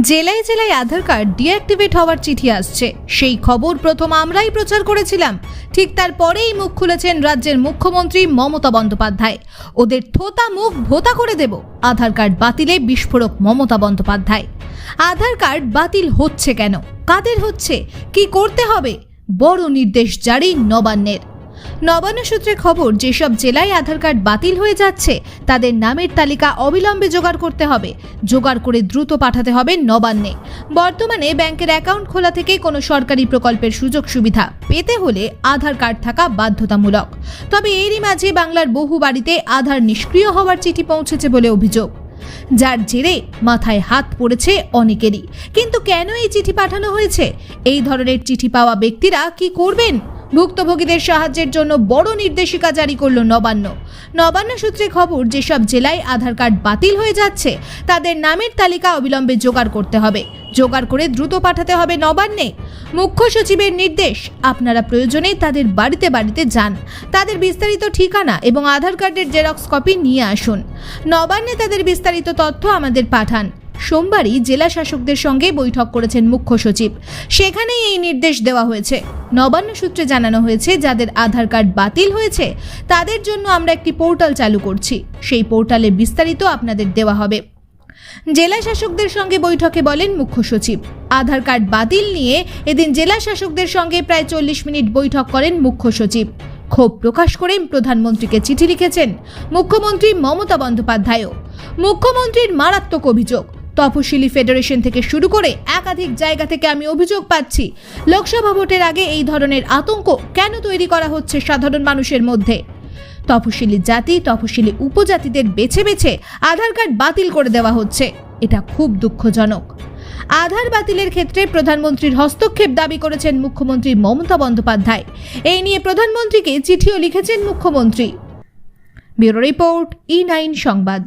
জেলায় জেলায় আধার card deactivate হওয়ার চিঠি আসছে। সেই খবর প্রথম আমরাই প্রচার করেছিলাম। ঠিক তারপরেই মুখ খুলেছেন রাজ্যের মুখ্যমন্ত্রী মমতা বন্দ্যোপাধ্যায়। ওদের থোতা মুখ ভোতা করে দেব। আধার কার্ড বাতিলে বিস্ফোরক মমতা বন্দ্যোপাধ্যায়। আধার কার্ড বাতিল হচ্ছে কেন? কাদের হচ্ছে? কি করতে হবে? বড় নির্দেশ জারি নবান্নের। নবান্ন সূত্রে খবর, যেসব জেলায় আধার কার্ড বাতিল হয়ে যাচ্ছে, তাদের নামের তালিকা অবিলম্বে জোগাড় করতে হবে। জোগাড় করে দ্রুত পাঠাতে হবে নবান্নে। বর্তমানে ব্যাংকের অ্যাকাউন্ট খোলা থেকে কোনো সরকারি প্রকল্পের সুযোগ সুবিধা পেতে হলে আধার কার্ড থাকা বাধ্যতামূলক। তবে এরই মাঝে বাংলার বহু বাড়িতে আধার নিষ্ক্রিয় হওয়ার চিঠি পৌঁছেছে বলে অভিযোগ। যার জেরে মাথায় হাত পড়েছে অনেকেরই। কিন্তু কেন এই চিঠি পাঠানো হয়েছে? এই ধরনের চিঠি পাওয়া ব্যক্তিরা কি করবেন? ভুক্তভোগীদের সাহায্যের জন্য বড় নির্দেশিকা জারি করল নবান্ন। নবান্ন সূত্রে খবর, যেসব জেলায় আধার কার্ড বাতিল হয়ে যাচ্ছে, তাদের নামের তালিকা অবিলম্বে জোগাড় করতে হবে। জোগাড় করে দ্রুত পাঠাতে হবে নবান্নে। মুখ্য সচিবের নির্দেশ, আপনারা প্রয়োজনে তাদের বাড়িতে বাড়িতে যান। তাদের বিস্তারিত ঠিকানা এবং আধার কার্ডের জেরক্স কপি নিয়ে আসুন। নবান্নে তাদের বিস্তারিত তথ্য আমাদের পাঠান। সোমবারই জেলা শাসকদের সঙ্গে বৈঠক করেছেন মুখ্য সচিব। সেখানেই এই নির্দেশ দেওয়া হয়েছে। নবান্ন সূত্রে জানানো হয়েছে, যাদের আধার কার্ড বাতিল হয়েছে, তাদের জন্য আমরা একটি পোর্টাল চালু করছি। সেই পোর্টালে বিস্তারিত আপনাদের দেওয়া হবে। জেলা শাসকদের সঙ্গে বৈঠকে বলেন মুখ্য সচিব। আধার কার্ড বাতিল নিয়ে এদিন জেলা শাসকদের সঙ্গে প্রায় চল্লিশ মিনিট বৈঠক করেন মুখ্য সচিব। ক্ষোভ প্রকাশ করে প্রধানমন্ত্রীকে চিঠি লিখেছেন মুখ্যমন্ত্রী মমতা বন্দ্যোপাধ্যায়ও। মুখ্যমন্ত্রীর মারাত্মক অভিযোগ তপশিলি ফেডারেশন থেকে শুরু করে একাধিক জায়গা থেকে আমি অভিযোগ পাচ্ছি, লোকসভা ভোটের আগে এই ধরনের আতঙ্ক কেন তৈরি করা হচ্ছে সাধারণ মানুষের মধ্যে? তপশিলি জাতি তপশিলি উপজাতিদের বেছে বেছে আধার কার্ড বাতিল করে দেওয়া হচ্ছে, এটা খুব দুঃখজনক। আধার বাতিলের ক্ষেত্রে প্রধানমন্ত্রীর হস্তক্ষেপ দাবি করেছেন মুখ্যমন্ত্রী মমতা বন্দ্যোপাধ্যায়। এই নিয়ে প্রধানমন্ত্রীকে চিঠিও লিখেছেন মুখ্যমন্ত্রী। ব্যুরো রিপোর্ট ই নাইন সংবাদ।